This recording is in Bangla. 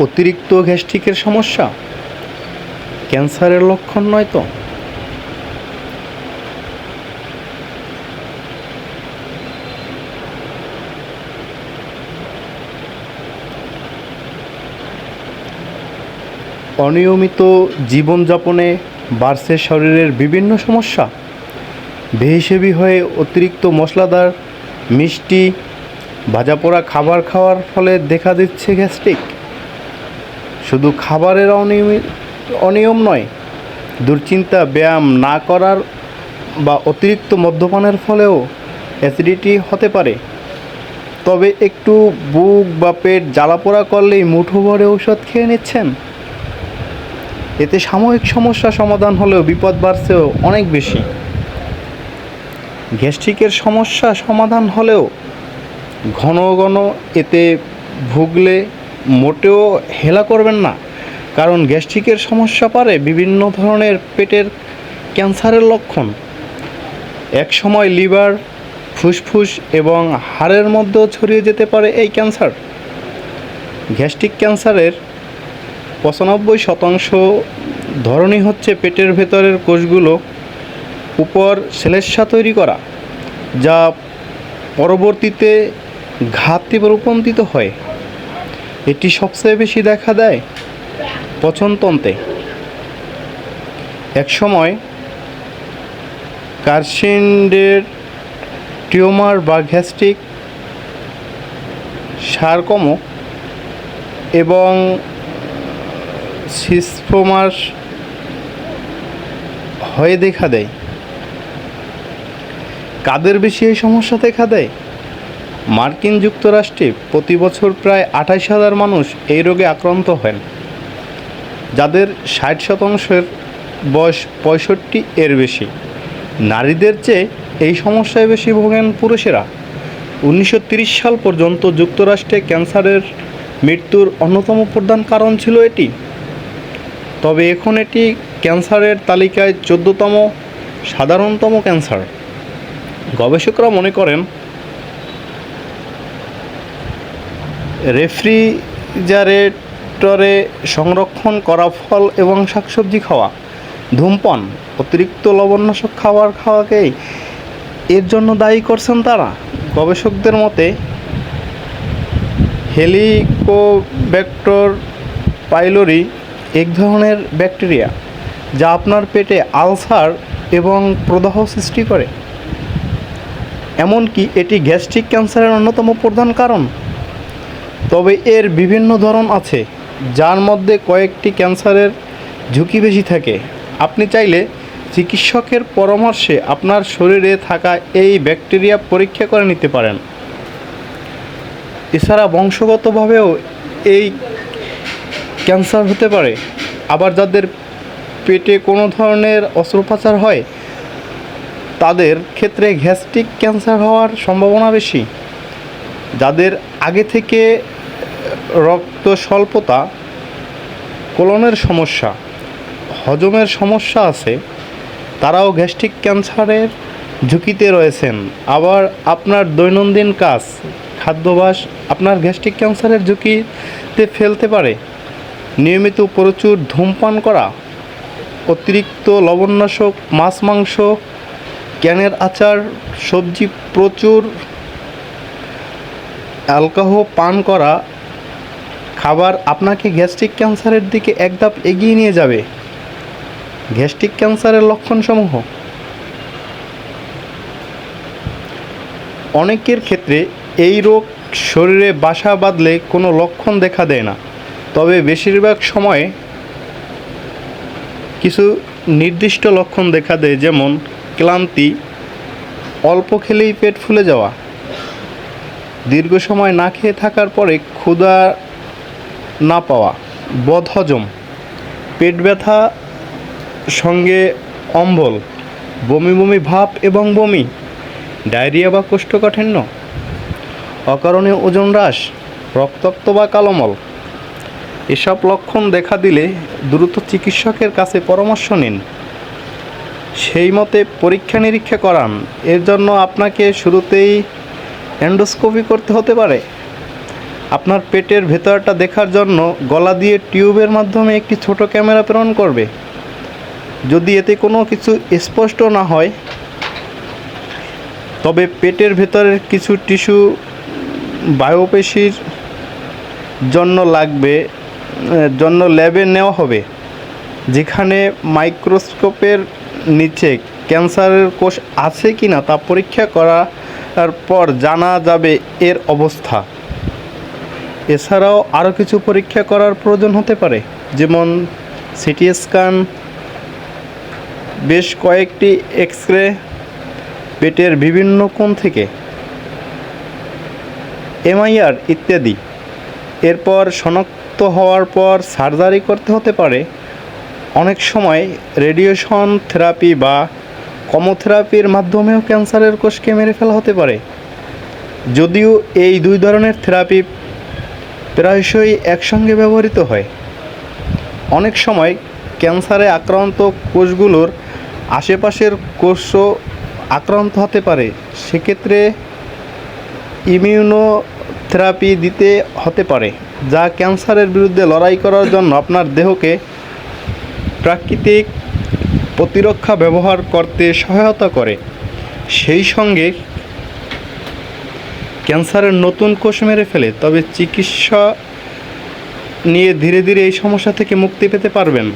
অতিরিক্ত গ্যাস্ট্রিকের সমস্যা? ক্যান্সারের লক্ষণ নয় তো? অনিয়মিত জীবনযাপনে বাড়ছে শরীরের বিভিন্ন সমস্যা। বেহিসেবি হয়ে অতিরিক্ত মশলাদার, মিষ্টি, ভাজাপোড়া খাবার খাওয়ার ফলে দেখা দিচ্ছে গ্যাস্ট্রিক। শুধু খাবারের অনিয়মিত অনিয়ম নয়, দুশ্চিন্তা, ব্যায়াম না করার বা অতিরিক্ত মদ্যপানের ফলেও অ্যাসিডিটি হতে পারে। তবে একটু বুক বা পেট জ্বালাপোড়া করলেই মুঠো ভরে ঔষধ খেয়ে নিচ্ছেন। এতে সাময়িক সমস্যা সমাধান হলেও বিপদ বাড়ছেও অনেক বেশি। গ্যাস্ট্রিকের সমস্যা সমাধান হলেও ঘন ঘন এতে ভুগলে মোটেও হেলা করবেন না। কারণ গ্যাস্ট্রিকের সমস্যা পারে বিভিন্ন ধরনের পেটের ক্যান্সারের লক্ষণ। এক সময় লিভার, ফুসফুস এবং হাড়ের মধ্যেও ছড়িয়ে যেতে পারে এই ক্যান্সার। গ্যাস্ট্রিক ক্যান্সারের পঁচানব্বই শতাংশ ধরনই হচ্ছে পেটের ভেতরের কোষগুলো উপর শ্লেষ্মা তৈরি করা, যা পরবর্তীতে ঘাতে রূপান্তরিত হয়। এটি সবচেয়ে বেশি দেখা দেয় পচনতন্ত্রে। একসময় কার্সিন্ডের টিউমার বা গ্যাস্ট্রিক সারকম এবং সিস্পোমাস হয়ে দেখা দেয়। কাদের বেশি এই সমস্যা দেখা দেয়? মার্কিন যুক্তরাষ্ট্রে প্রতি বছর প্রায় আঠাশ হাজার মানুষ এই রোগে আক্রান্ত হন, যাদের ষাট শতাংশের বয়স পঁয়ষট্টি এর বেশি। নারীদের চেয়ে এই সমস্যায় বেশি ভোগেন পুরুষেরা। উনিশশো সাল পর্যন্ত যুক্তরাষ্ট্রে ক্যান্সারের মৃত্যুর অন্যতম প্রধান কারণ ছিল এটি। তবে এখন এটি ক্যান্সারের তালিকায় চোদ্দতম সাধারণতম ক্যান্সার। গবেষকরা মনে করেন রেফ্রিজারেটরে সংরক্ষণ করা ফল এবং শাকসবজি খাওয়া, ধূমপান, অতিরিক্ত লবণাশক খাবার খাওয়াকেই এর জন্য দায়ী করছেন তারা। গবেষকদের মতে, হেলিকোব্যাক্টর পাইলোরি এক ধরনের ব্যাকটেরিয়া যা আপনার পেটে আলসার এবং প্রদাহ সৃষ্টি করে। এমনকি এটি গ্যাস্ট্রিক ক্যান্সারের অন্যতম প্রধান কারণ। তবে এর বিভিন্ন ধরন আছে, যার মধ্যে কয়েকটি ক্যান্সারের ঝুঁকি বেশি থাকে। আপনি চাইলে চিকিৎসকের পরামর্শে আপনার শরীরে থাকা এই ব্যাকটেরিয়া পরীক্ষা করে নিতে পারেন। এছাড়া বংশগতভাবেও এই ক্যান্সার হতে পারে। আবার যাদের পেটে কোনো ধরনের অস্ত্রোপচার হয়, তাদের ক্ষেত্রে গ্যাস্ট্রিক ক্যান্সার হওয়ার সম্ভাবনা বেশি। যাদের আগে থেকে রক্ত স্বল্পতা, কোলনের সমস্যা, হজমের সমস্যা আছে, তারাও গ্যাস্ট্রিক ক্যান্সারের ঝুঁকিতে রয়েছেন। আবার আপনার দৈনন্দিন কাজ, খাদ্যাভ্যাস আপনার গ্যাস্ট্রিক ক্যান্সারের ঝুঁকিতে ফেলতে পারে। নিয়মিত প্রচুর ধূমপান করা, অতিরিক্ত লবণনাশক, মাছ, মাংস, ক্যানের আচার, সবজি প্রচুর অ্যালকোহল পান করা খাবার আপনাকে গ্যাস্ট্রিক ক্যান্সারের দিকে এক ধাপ এগিয়ে নিয়ে যাবে। গ্যাস্ট্রিক ক্যান্সারের লক্ষণসমূহ। অনেকের ক্ষেত্রে এই রোগ শরীরে বাসা বাঁধলে কোনো লক্ষণ দেখা দেয় না। তবে বেশিরভাগ সময়ে কিছু নির্দিষ্ট লক্ষণ দেখা দেয়, যেমন ক্লান্তি, অল্প খেলেই পেট ফুলে যাওয়া। দীর্ঘ সময় না খেয়ে থাকার পরে ক্ষুধা না পাওয়া বদহজম পেট ব্যথা, সঙ্গে অম্বল, বমি বমি ভাব এবং বমি, ডায়রিয়া বা কোষ্ঠকাঠিন্য, অকারণে ওজন হ্রাস, রক্তাক্ত বা কালোমল। এসব লক্ষণ দেখা দিলে দ্রুত চিকিৎসকের কাছে পরামর্শ নিন। সেই মতে পরীক্ষা নিরীক্ষা করান। এর জন্য আপনাকে শুরুতেই এন্ডোস্কোপি করতে হতে পারে? আপনার পেটের ভেতরটা দেখার জন্য গলা দিয়ে টিউবের মাধ্যমে একটি ছোট ক্যামেরা প্রেরণ করবে। যদি এতে কোনো কিছু স্পষ্ট না হয়, তবে পেটের ভেতরের কিছু টিস্যু বায়োপেশির জন্য লাগবে, জন্য ল্যাবে নেওয়া হবে, যেখানে মাইক্রোস্কোপের নিচে ক্যান্সারের কোষ আছে কি না তা পরীক্ষা করার পর জানা যাবে এর অবস্থা। এছাড়াও আরও কিছু পরীক্ষা করার প্রয়োজন হতে পারে, যেমন সিটি স্ক্যান, বেশ কয়েকটি এক্স রে পেটের বিভিন্ন কোণ থেকে, এমআইআর ইত্যাদি। এরপর শনাক্ত হওয়ার পর সার্জারি করতে হতে পারে। অনেক সময় রেডিয়েশন থেরাপি বা কমোথেরাপির মাধ্যমেও ক্যান্সারের কোষকে মেরে ফেলা হতে পারে। যদিও এই দুই ধরনের থেরাপি প্রায়শই একসঙ্গে ব্যবহৃত হয়। অনেক সময় ক্যান্সারে আক্রান্ত কোষগুলোর আশেপাশের কোষও আক্রান্ত হতে পারে। সেক্ষেত্রে ইমিউনোথেরাপি দিতে হতে পারে, যা ক্যান্সারের বিরুদ্ধে লড়াই করার জন্য আপনার দেহকে প্রাকৃতিক প্রতিরক্ষা ব্যবহার করতে সহায়তা করে। সেই সঙ্গে ক্যান্সারের নতুন কোষ মেরে ফেলে, তবে চিকিৎসা নিয়ে ধীরে ধীরে এই সমস্যা থেকে মুক্তি পেতে পারবেন।